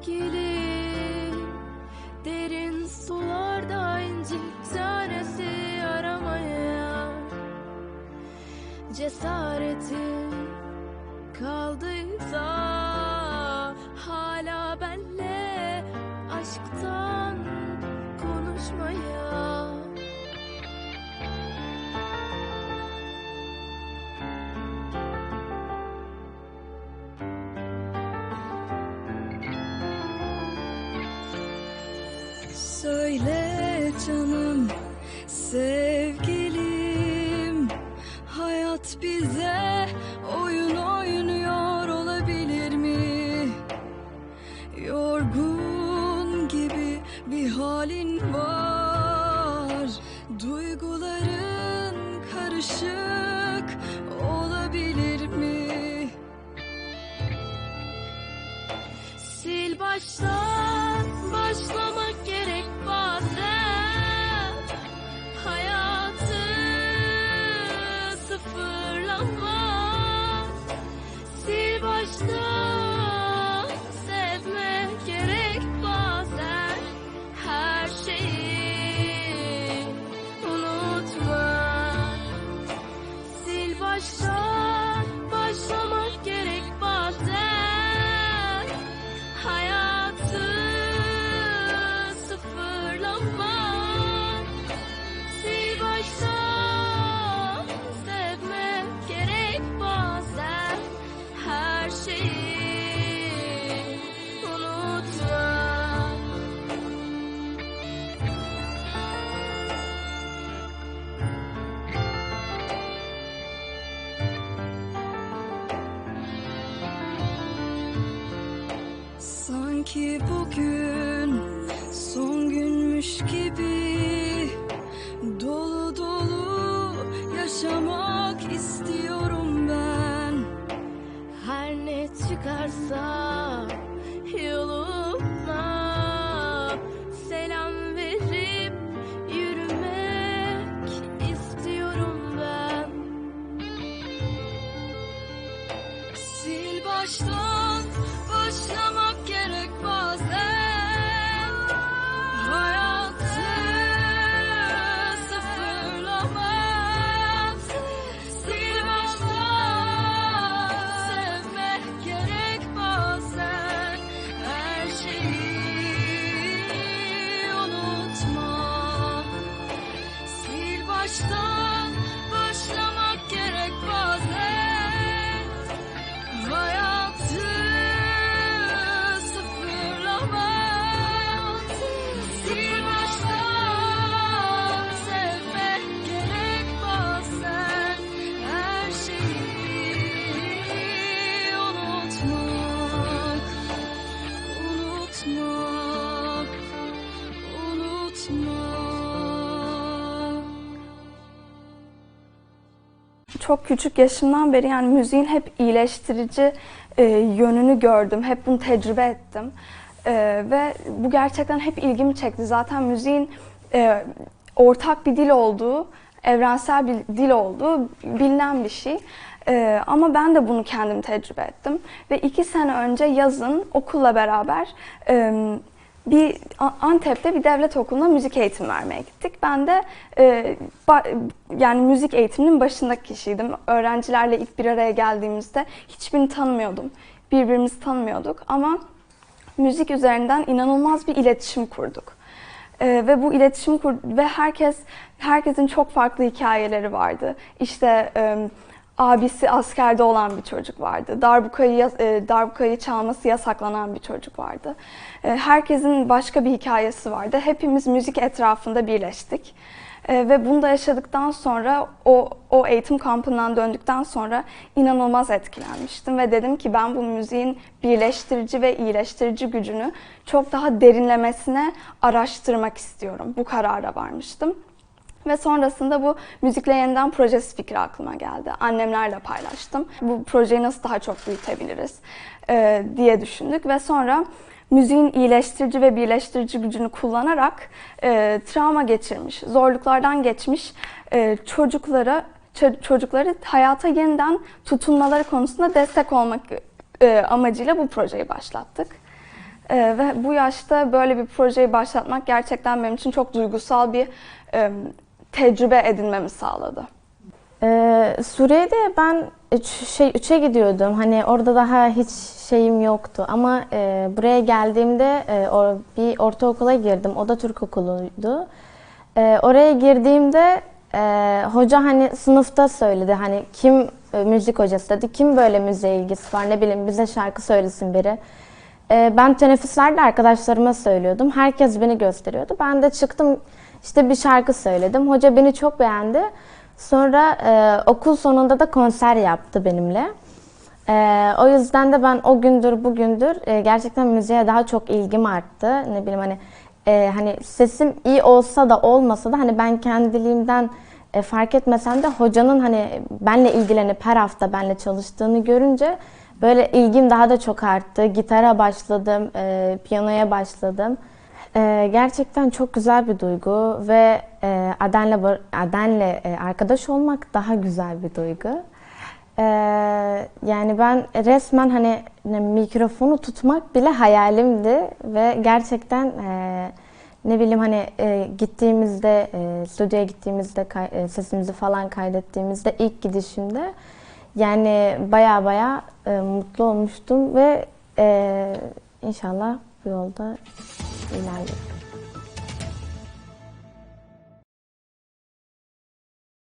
sevgili Derin sularda inci tanesi aramaya. Cesaretin kaldıysa Hala benle aşktan konuşmaya sevgilim. Hayat bize Sanki bugün son günmüş gibi çok küçük yaşımdan beri yani müziğin hep iyileştirici e, yönünü gördüm. Hep bunu tecrübe ettim. E, ve bu gerçekten hep ilgimi çekti. Zaten müziğin e, ortak bir dil olduğu, evrensel bir dil olduğu bilinen bir şey. E, ama ben de bunu kendim tecrübe ettim. Ve iki sene önce yazın okulla beraber e, bir Antep'te bir devlet okuluna müzik eğitimi vermeye gittik. Ben de e, ba- yani müzik eğitiminin başındaki kişiydim. Öğrencilerle ilk bir araya geldiğimizde hiçbirini tanımıyordum. Birbirimizi tanımıyorduk ama müzik üzerinden inanılmaz bir iletişim kurduk. E, ve bu iletişim kur ve herkes herkesin çok farklı hikayeleri vardı. İşte e, abisi askerde olan bir çocuk vardı. Darbukayı, e, darbukayı çalması yasaklanan bir çocuk vardı. E, herkesin başka bir hikayesi vardı. Hepimiz müzik etrafında birleştik. E, ve bunu da yaşadıktan sonra o, o eğitim kampından döndükten sonra inanılmaz etkilenmiştim. Ve dedim ki ben bu müziğin birleştirici ve iyileştirici gücünü çok daha derinlemesine araştırmak istiyorum. Bu karara varmıştım. Ve sonrasında bu Müzikle Yeniden projesi fikri aklıma geldi. Annemlerle paylaştım. Bu projeyi nasıl daha çok büyütebiliriz e, diye düşündük ve sonra müziğin iyileştirici ve birleştirici gücünü kullanarak e, travma geçirmiş, zorluklardan geçmiş e, çocuklara ço- çocukları hayata yeniden tutunmaları konusunda destek olmak e, amacıyla bu projeyi başlattık. Ee, ve bu yaşta böyle bir projeyi başlatmak gerçekten benim için çok duygusal bir e, tecrübe edinmemi sağladı. Ee, Suriye'de ben üç, şey üçe gidiyordum. Hani orada daha hiç şeyim yoktu. Ama e, buraya geldiğimde e, o, bir ortaokula girdim. O da Türk okuluydu. E, oraya girdiğimde e, hoca hani sınıfta söyledi. Hani kim e, müzik hocası dedi. Kim böyle müziğe ilgisi var ne bileyim bize şarkı söylesin biri. E, ben teneffüslerde arkadaşlarıma söylüyordum. Herkes beni gösteriyordu. Ben de çıktım işte bir şarkı söyledim. Hoca beni çok beğendi. Sonra e, okul sonunda da konser yaptı benimle. E, o yüzden de ben o gündür bugündür e, gerçekten müziğe daha çok ilgim arttı. Ne bileyim hani e, hani sesim iyi olsa da olmasa da hani ben kendiliğimden e, fark etmesem de hocanın hani benle ilgilenip her hafta benle çalıştığını görünce böyle ilgim daha da çok arttı. Gitara başladım, e, piyanoya başladım. Ee, gerçekten çok güzel bir duygu ve e, Aden'le Aden'le e, arkadaş olmak daha güzel bir duygu. Ee, yani ben resmen hani ne- mikrofonu tutmak bile hayalimdi ve gerçekten e, ne bileyim hani e, gittiğimizde e, stüdyoya gittiğimizde e, sesimizi falan kaydettiğimizde ilk gidişimde yani baya baya e, mutlu olmuştum ve e, inşallah bu yolda 在哪里